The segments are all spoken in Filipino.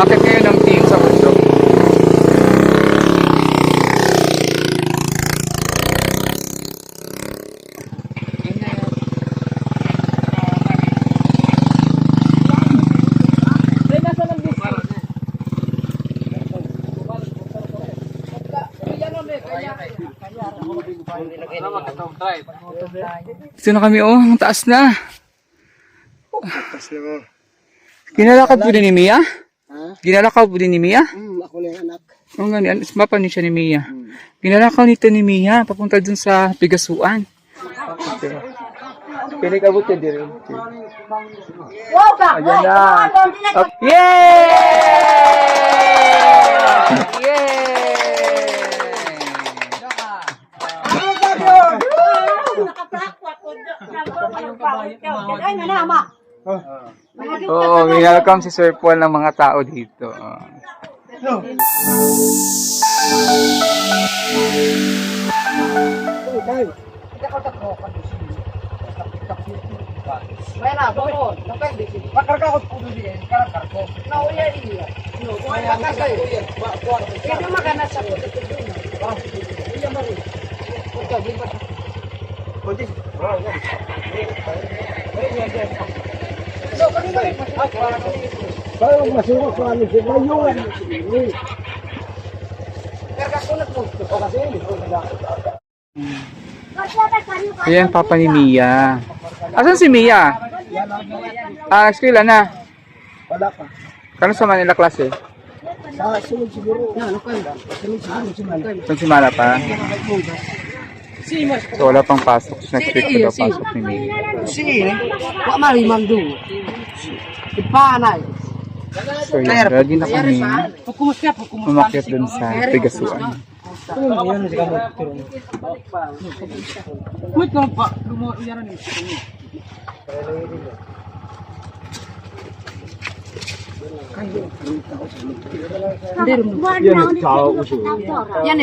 Akit kayo ng team sa bundok. Ito na kami oh, ang taas na. Ginalakad po din ni Mia? Ginalakaw po din ni Mia? Hmm, ako lang anak. Oo nga, ni- mapa ni siya ni Mia. Ginalakaw nito ni Mia, papunta dun sa Pigasuan. Pinig abot ka din. Wow ka! Ayan na. Up. Yay! Ay, nanama. Oo, may welcome si Sir Paul ng mga tao dito. Oh. May na, bukod. Napende si. Pakarkakot po doon yan. Pakarkakot. Nauya iya. No, kung ay makasay. Ito magana sa ko. Iya mo rin. Ito, di ba? So, kanina rin. Parang masuro sa amin si Mayuan. Karkakunat mo. O kasi, Ayan, papa ni Mia. Asan si Mia? Ah, eskwela na. Wala pa. Kano sa Manila klase? Sa sunod siguro. Ano? Sunod siguro si simana pa. So, wala pang pasok. Next week ko daw pasok ni Mia. Si, wa marimang do. Ipanay. So, yun. Ready na kami. Umakyat dun sa Pigasuan. Wait lang pa. Lumo, yaran eh. Yan, tao uso. Yan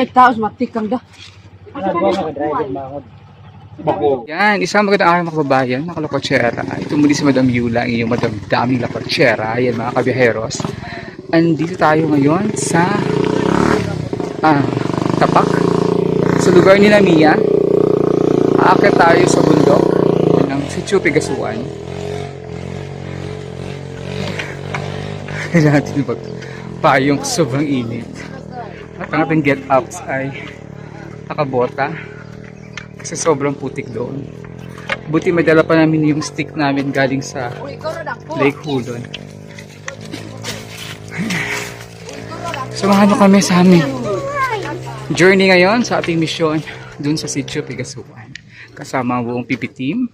da. Yan, isang magandang araw mga kababayan, mga kalokotsera. Ito muli si Madam Yula, ang inyong Madam Daming Lakotsera. Yan mga kabiyaheros. Andito tayo ngayon sa ah, Tapak. Sa lugar ni Mia. Aakit tayo sa bundok ng Sitio Pigasuan. Kailangan natin mag payong sobrang init. At ang ating get-ups ay nakabota kasi sobrang putik doon. Buti may dala pa namin yung stick namin galing sa Lake Hulon. Samahan nyo kami sa aming journey ngayon sa ating misyon dun sa Sitio Pigasuan. Kasama ang buong PP team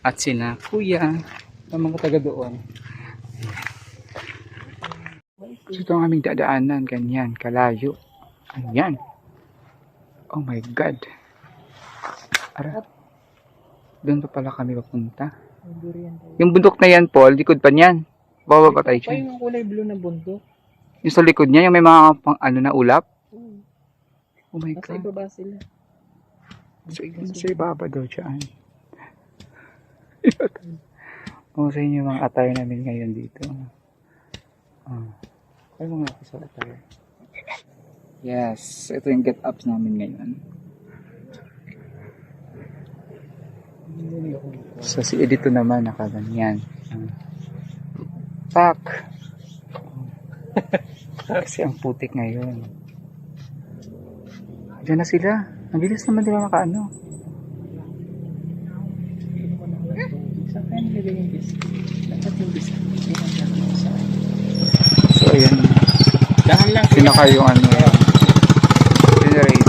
at sina kuya ng mga taga doon. Ito ang aming dadaanan, ganyan, kalayo. Ayan. Oh my God. Ara. Doon pa pala kami papunta. Yung bundok na yan, Paul, likod pa niyan. Bababa tayo dyan. yung kulay blue na bundok. Yung sa likod niya, yung may mga pang ano na ulap. Oh my Nasa God. ibaba sila. Yun sa ibaba daw dyan. oh, sa inyo yung mga attire namin ngayon dito. Oh. Ay, mga ako sa attire. Yes, ito yung get-ups namin ngayon. So, si Edito naman nakaganyan. Pak! Kasi ang putik ngayon. Diyan na sila. Ang bilis naman nila makaano. Sa kanya nilagay yung biscuit. Dapat yung biscuit. So, ayan. Dahan lang Sinaka yung ano, Gatorade.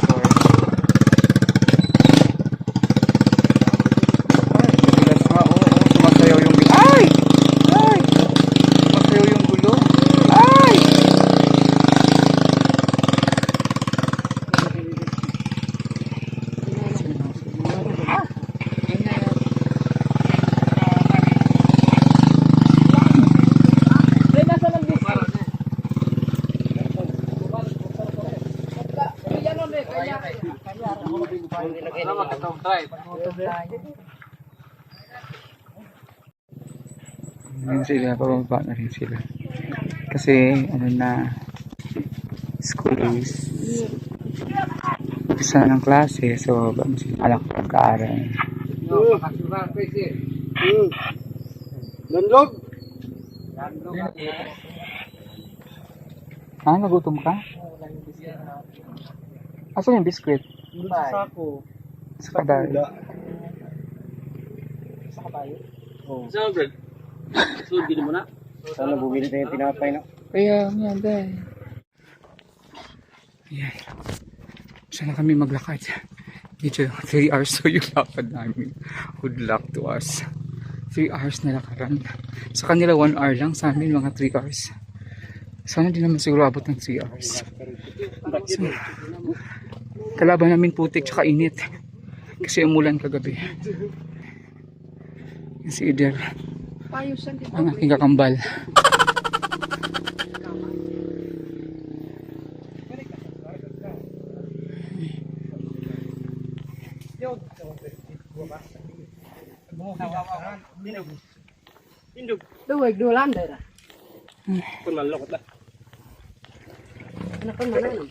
Ayan sila, pababa na rin sila. Kasi, ano na, school is umpisa ng klase. So, alak makasura, pwede. Hmm. Landlog. Landlog. Ah, nagutom ka? Asan yung biskwit? Doon sa sako. Sa kadal. Sa kabayo. Oh. Saan, Greg? Sunod, gini mo na. Sana bumili tayo ng tinapay na. Kaya, yan dahil. Yan. Sana kami maglakad. Medyo 3 hours so yung lakad namin. Good luck to us. 3 hours na lakaran. Sa kanila 1 hour lang. Sa amin mga 3 hours. Sana din naman siguro abot ng 3 hours. So, kalaban namin putik tsaka init. Kasi umulan kagabi. Yan Si Ider, Payusan dito. ang aking kakambal. Indog. Duwag, dulan dara. Kung malokot na. Ano pa man ano?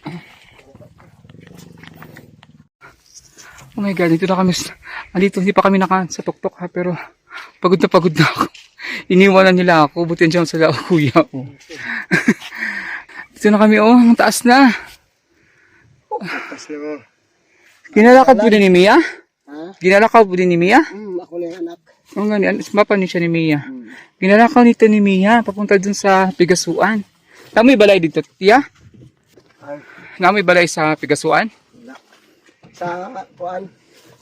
Oh my God, dito na kami. sa- Andito, hindi pa kami naka sa tuktok ha, pero pagod na pagod na ako. Iniwanan nila ako, buti dyan sila ako, kuya ko. dito na kami, oh, ang taas na. Mo. Ginalakad po din ni Mia? Ha? Ginalakaw po din ni Mia? Hmm, ako na yung anak. Ang gani, ano, mapa ni siya ni Mia. Ginalakaw nito ni Mia, papunta dun sa Pigasuan. Namoy balay dito, tiya? Namoy balay sa Pigasuan? Sa kuan,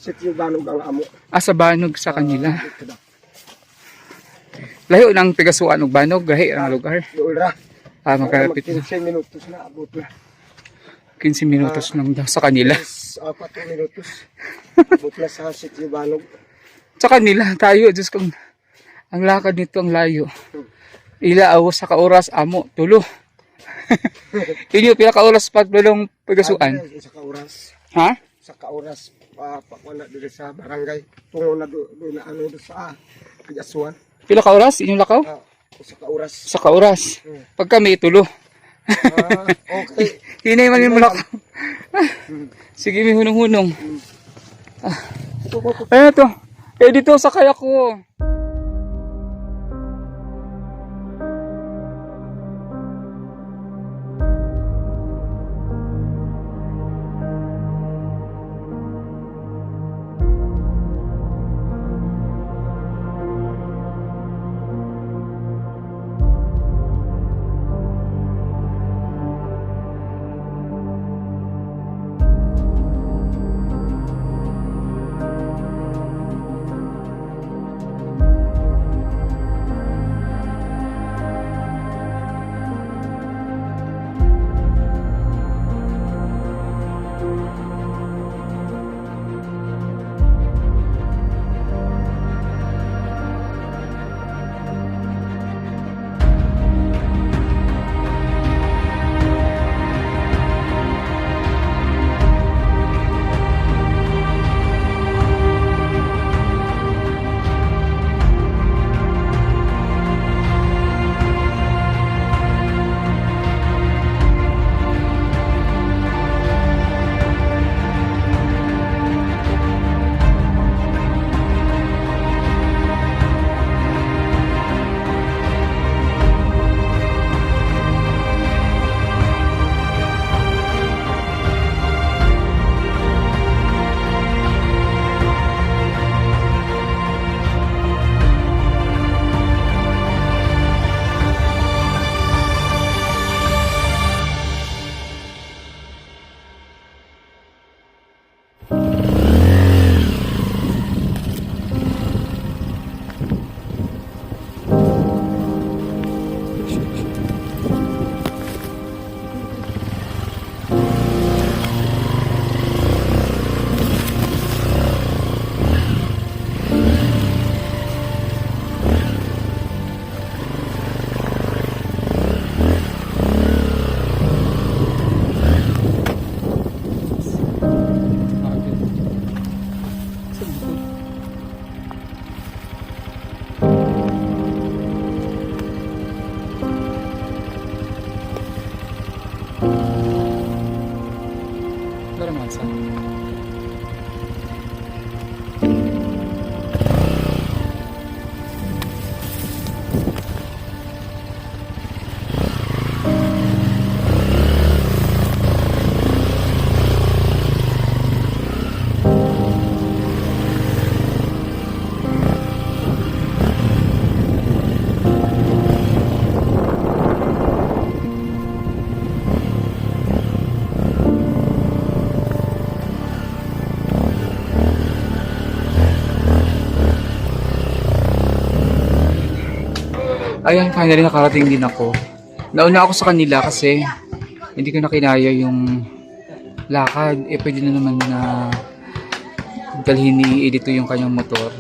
sityo banog ang amo. Ah, sa Banog sa kanila. Dito na. Layo ng Pigasuan ug Banog, gahi ang lugar. Doon ra. Ah, magkalapit na. 15 minutos na abot na. 15 minutos lang daw sa kanila. Yes, apat na minutos. Abot na sa sityo banog. Sa kanila, tayo, Diyos kong, ang lakad nito ang layo. Ila awas sa kauras, amo, tulo. Yun yung pinaka-oras pa tulong pagkasuan. Ay, Sa kauras. Ha? Sa kauras. Uh, pakuan na doon sa barangay. Tungo na doon na ano doon sa Kajasuan. Pila ka oras? Inyong lakaw? Ah, sa kauras. Sa kauras. Hmm. Pag kami, tulo. Ah, okay. Hinay man yung lakaw. Sige, may hunong-hunong. Ah. Ayun to. Eh, dito sa kaya ko. Asa? Ayan, finally nakarating din ako. Nauna ako sa kanila kasi hindi ko na kinaya yung lakad. Eh, pwede na naman na dalhin ni Edito yung kanyang motor.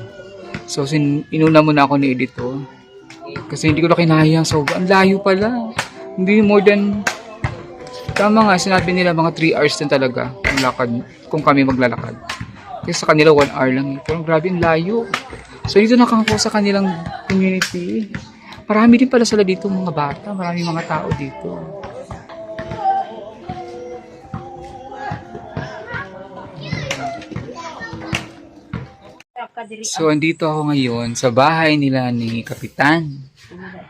So, sin inuna muna ako ni Edito. Kasi hindi ko na kinaya. So, ang layo pala. Hindi more than... Tama nga, sinabi nila mga 3 hours din talaga ang lakad kung kami maglalakad. Kasi sa kanila 1 hour lang. Pero grabe ang layo. So, dito nakako sa kanilang community. Marami din pala sila dito mga bata. Marami mga tao dito. So, andito ako ngayon sa bahay nila ni Kapitan.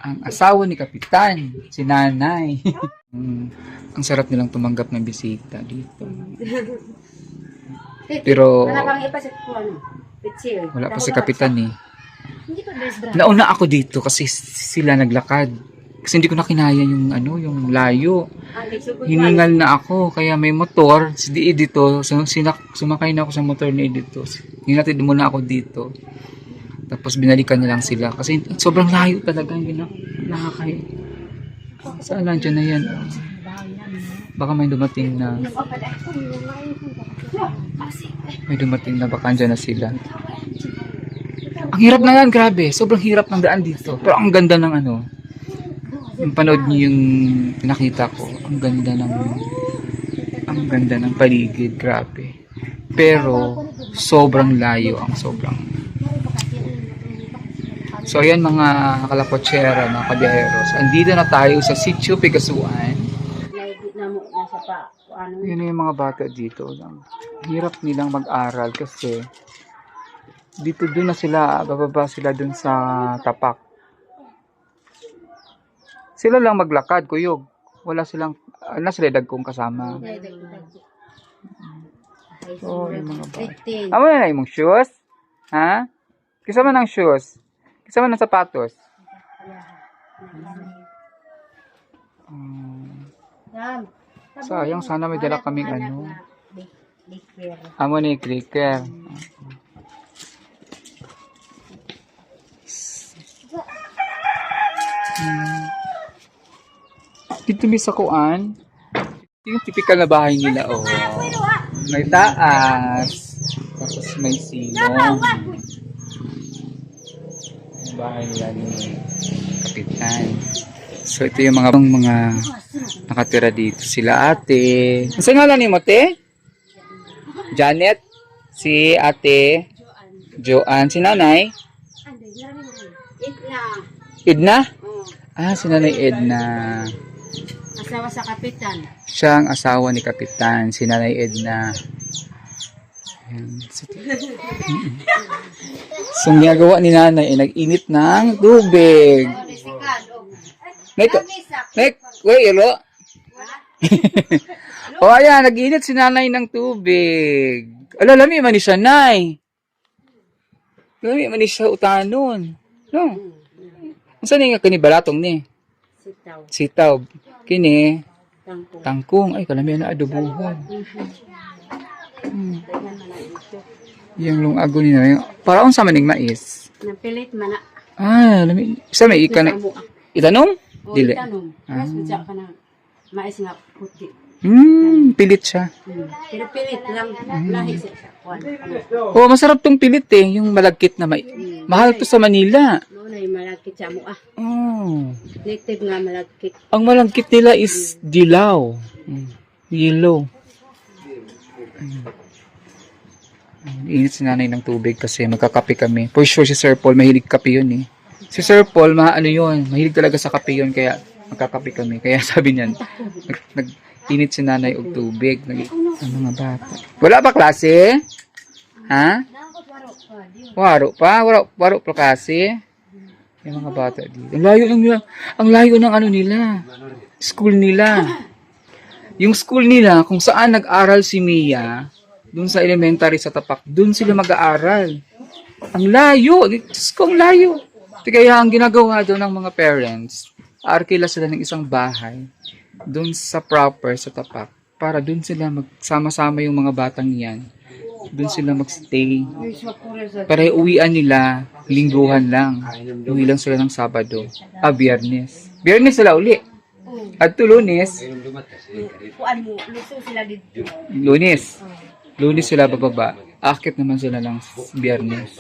Ang asawa ni Kapitan, si Nanay. Ang sarap nilang tumanggap ng bisita dito. Pero wala pa si Kapitan eh. Hindi ko dress bra. Nauna ako dito kasi sila naglakad. Kasi hindi ko na kinaya yung ano, yung layo. Nagsugod Hiningal na ako, kaya may motor. Si Di dito, sinak, sumakay na ako sa motor ni dito. Hinatid muna ako dito. Tapos binalikan na lang sila. Kasi sobrang layo talaga. Na nakakay. Saan lang dyan na yan? Baka may dumating na, may dumating na baka andyan na sila. Ang hirap na yan, grabe. Sobrang hirap ng daan dito. Pero ang ganda ng ano, yung panood niyo yung pinakita ko, ang ganda ng ang ganda ng paligid, grabe. Pero sobrang layo ang sobrang. So ayan mga kalapotsera, mga kabiyaheros. Andito na tayo sa Sitio Pigasuan. Ano Yun yung mga bata dito. Ang Hirap nilang mag-aral kasi dito doon na sila, bababa sila doon sa tapak. Sila lang maglakad, kuyog. Wala silang, uh, nasa ledag kong kasama. Oh, yung mga. 15. Amo na na imong shoes? Ha? Kisama ng shoes? Kisama ng sapatos? Um, Yan. sayang, sana may dala kaming ano. Amo ni clicker. Hmm. Dito mi sa kuan. Ito yung typical na bahay nila, oh. May taas. Tapos may silong. Bahay nila ni Kapitan. So, ito yung mga mga nakatira dito. Sila ate. Saan nga ni mo, te? Janet, si ate, Joanne, si nanay, Itna. Edna? Oh. Ah, si nanay Edna. Asawa sa kapitan. Siya ang asawa ni Kapitan, si nanay Edna. Ayan. So, so, ang ginagawa ni nanay ay nag-init ng tubig. Oh. Nek, nek, wait, ilo. o ayan, nag-init si nanay ng tubig. Ala, lami man ni siya, nay. Lami man ni siya utanon. No? Saan nga kini balatong ni? Sitaw. Sitaw. Kini, Tangko. tangkong. Ay, kalami na adobohon. Hmm. Dagan man ang ito. Yung lungago ni nanay. Para sa maning mais. Napilit man na. Ah, lami. Isa may ika na. Amo, ah. Itanong? O, Dili. itanong. Mas budya ka na. Mais nga puti. Hmm, pilit siya. Hmm. Pero pilit lang. Lahi siya sa. Ano. Oh, masarap tong pilit eh. Yung malagkit na may... Mahal to sa Manila. Ay malagkit sa mo ah. Oh. Native nga malagkit. Ang malagkit nila is dilaw. Mm. Yellow. Mm. Init si nanay ng tubig kasi magkakape kami. For sure si Sir Paul, mahilig kape yun eh. Si Sir Paul, ma ano yun, mahilig talaga sa kape yun kaya magkakape kami. Kaya sabi niyan, nag, nag, Init si nanay og tubig. Nag- ang mga bata. Wala ba klase? Ha? Waro pa? Waro, waro pa klase? Yung mga bata dito. Ang layo ng. Ang layo ng ano nila. School nila. Yung school nila, kung saan nag-aral si Mia, dun sa elementary sa tapak, dun sila mag-aaral. Ang layo. Diyos ko, ang layo. Kaya ang ginagawa doon ng mga parents, arkila sila ng isang bahay doon sa proper, sa tapak, para doon sila magsama-sama yung mga batang yan. Doon sila magstay. Para uwian nila, lingguhan lang. Uwi lang sila ng Sabado. Ah, Biyernes. Biyernes sila uli. At to Lunes, sila dito. Lunes. Lunes sila bababa. Akit naman sila ng Biyernes.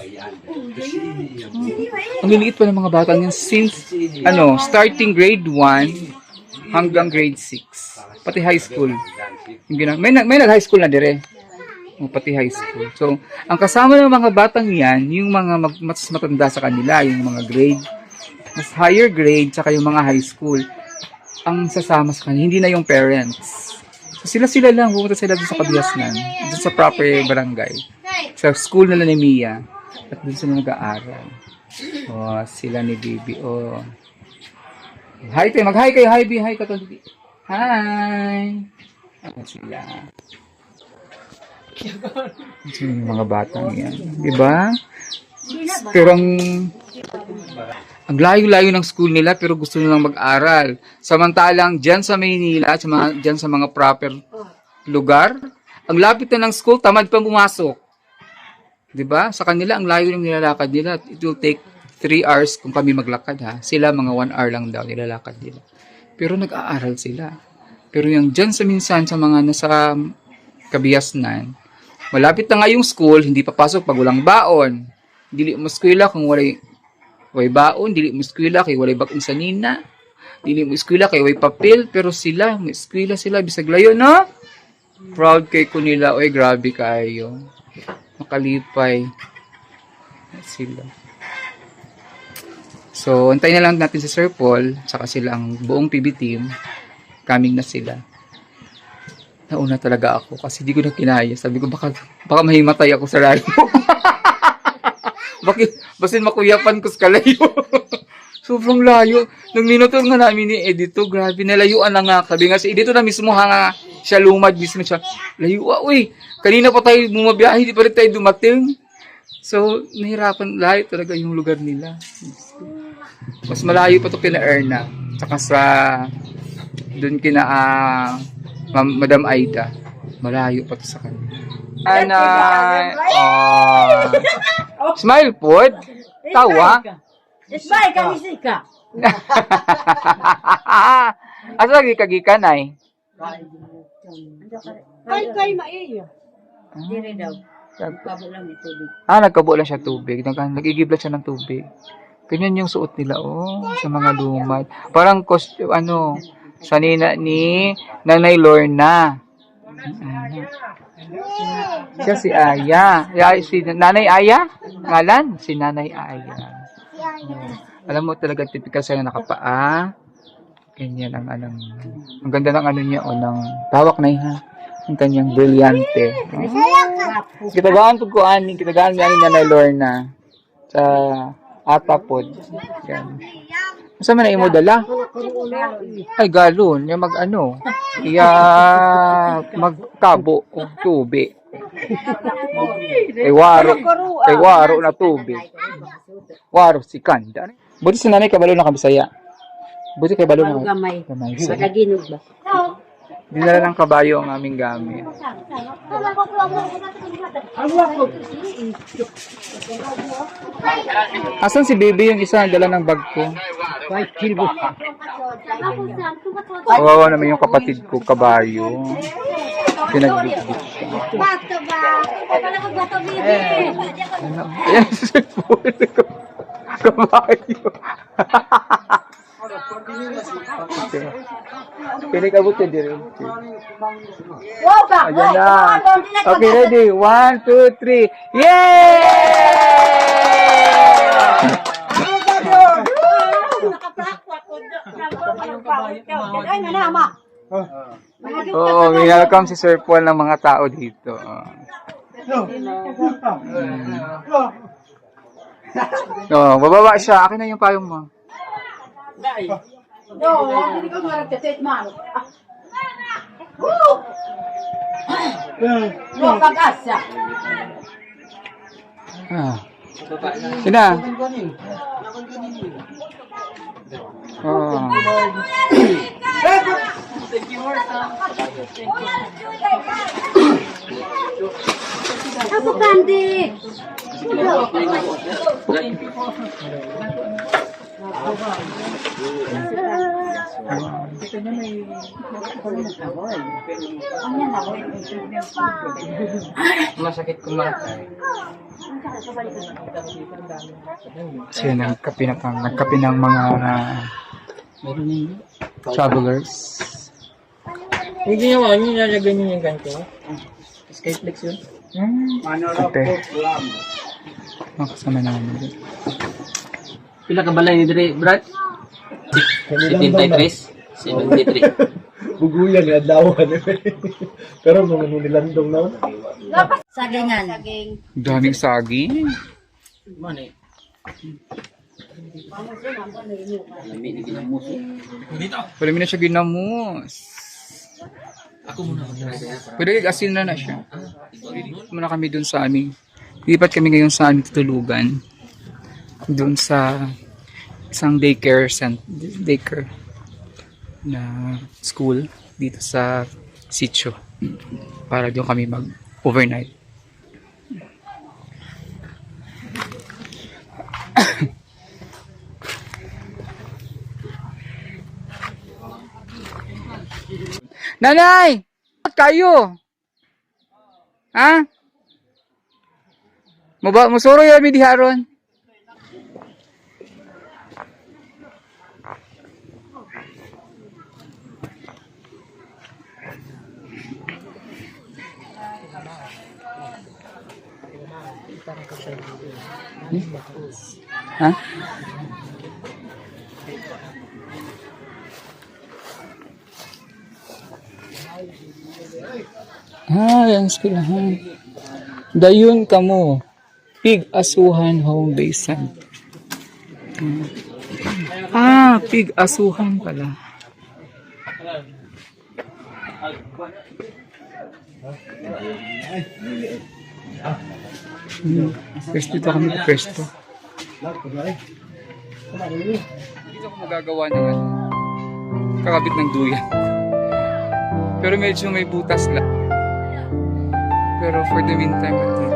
Ang liliit pa ng mga batang yan since, ano, starting grade 1 hanggang grade 6. Pati high school. May, nag- may nag-high school na dire. Pati high school. So, ang kasama ng mga batang yan, yung mga mas matanda sa kanila, yung mga grade, mas higher grade, tsaka yung mga high school, ang sasama sa kanila, hindi na yung parents. So, sila-sila lang, pumunta sila doon sa Kabiasnan, doon sa proper barangay, sa school nila ni Mia, at doon sila nag-aaral. Oh, sila ni Bibi, oh. Hi tayo, mag-hi kayo, hi Bi, hi ka to. Hi! Ako sila. Yung mga batang yan. Diba? Pero ang ang layo-layo ng school nila pero gusto nilang mag-aral. Samantalang dyan sa Maynila, sa mga, dyan sa mga proper lugar, ang lapit na ng school, tamad pang pumasok. 'Di ba? Sa kanila, ang layo ng nilalakad nila. It will take 3 hours kung kami maglakad ha. Sila mga 1 hour lang daw nilalakad nila. Pero nag-aaral sila. Pero yung dyan sa minsan sa mga nasa kabiyasnan, malapit na nga yung school, hindi papasok pag walang baon. Dili mo eskwela kung walay way baon, dili mo eskwela kay walay bakong sanina. Dili mo eskwela kay way papel, pero sila, mo eskwela sila bisag layo no? Proud kay ko nila, oy grabe kayo. Makalipay sila. So, antayin na lang natin si Sir Paul, saka sila ang buong PB team. Coming na sila. Nauna talaga ako kasi di ko na kinaya. Sabi ko, baka, baka mahimatay ako sa layo. Bakit? Basin makuyapan ko sa kalayo. Sobrang layo. Nung minutol nga namin ni Edito, grabe, nalayuan na nga. Sabi nga si Edito na mismo hanga siya lumad mismo siya. Layo, uy. Kanina pa tayo bumabiyahe, di pa rin tayo dumating. So, nahirapan layo talaga yung lugar nila. Mas malayo pa to kina Erna. Tsaka sa doon kina ah, Ma'am- Madam Aida. Malayo pa to sa kanila. Anay! Oh. Smile po. Tawa. Isbay, kami sika. Asa lagi kagikan ay? Kay kay maiyo. Dire daw. Kabo lang ito tubig. Ah, nagkabuo lang siya tubig. Nag nagigiblat siya ng tubig. Ganyan yung suot nila, oh, sa mga lumad. Parang costume, ano, sanina ni Nanay Lorna. Siya si Aya. Ya, si Nanay Aya? Ngalan? Si Nanay Aya. Alam mo talaga, typical siya na nakapaa. Ganyan ang anong, ang ganda ng ano niya, o ng tawak na ha. Ang kanyang brilyante. Oh. Kitagaan ko ko ani, kitagaan ni ani Nanay Lorna sa Atapod. Yan. Masa man na imo dala? Ay galon, yung mag ano, iya magkabo og tubig. Kay waro, kay waro na tubig. Waro si Kanda. Buti si nanay kabalo na kabisaya. Buti kay balo na Gamay. gamay. Madaginog ba? Dinala ng kabayo ang aming gamit. Asan si baby yung isa dala ng bag ko? Kawawa naman yung kapatid ko, kabayo. Pinagbitbit siya. Bato ba? Bato? Ayan si. Kabayo. Pinikabot ka din. Wow ba? Ayan na. Okay, ready? One, two, three. Yay! Oo, may welcome si Sir Paul ng mga tao dito. Oh. Oh, bababa siya. Akin na yung payong mo. No, hindi ko nga nagtatit man. No, pag-asa. Ah. Sina? Oh. Ako kandi. Masakit kumain. Kasi nagkapi na pang nagkapi ng mga yun. travelers. Yung ginawa niyo, nilagay niyo yung ganito. Skyflex yun. Kape. Mga kasama namin. Pila ka balay ni Dre, Brad? 73. 73. Buguyan, adlawan. Pero mga nilandong na. Sagingan. Saging. Daming saging. Ano? Lami ni ginamuso. Wala mo na siya ginamos. Ako muna. Pwede asin na na siya. Muna kami dun sa aming, lipat kami ngayon sa aming tutulugan. Dun sa isang daycare cent daycare na school dito sa sitio para doon kami mag overnight. Nanay! Kayo? Ha? Maba, musuro yung mi diharon. Ha? Ah, yan eskwelahan. Dayon kamo. Pig Asuhan Home Basin. Ah, Pig Asuhan pala. Hmm. Dito kami sa pwesto. Dito ako magagawa ng ano, kakabit ng duyan. Pero medyo may butas lang. Pero for the meantime, at dito.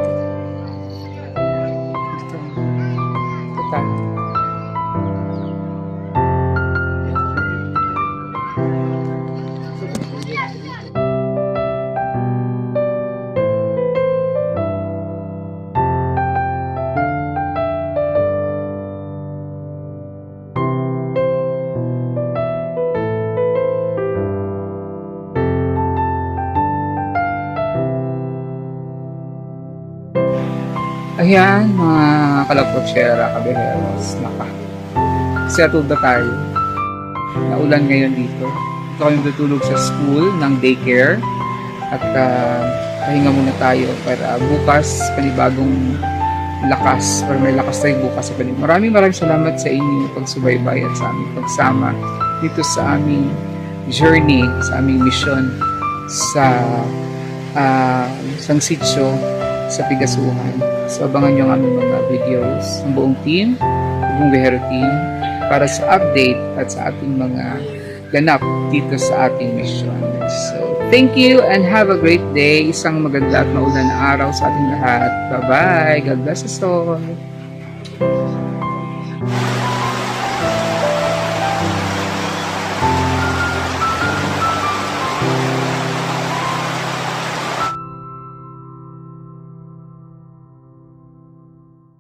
Ayan, mga kalapotsyera, kabileros, naka. Settled na tayo. Naulan ngayon dito. Ito kami tutulog sa school ng daycare. At uh, pahinga muna tayo para bukas panibagong lakas or may lakas tayo bukas sa panig. Maraming maraming salamat sa inyong pagsubaybay at sa aming pagsama dito sa aming journey, sa aming mission sa uh, sang sitio sa Pigasuhan. So, abangan nyo ang aming mga videos ng buong team, buong Behero team, para sa update at sa ating mga ganap dito sa ating mission. So, thank you and have a great day. Isang maganda at maulan na araw sa ating lahat. Bye-bye. God bless us all.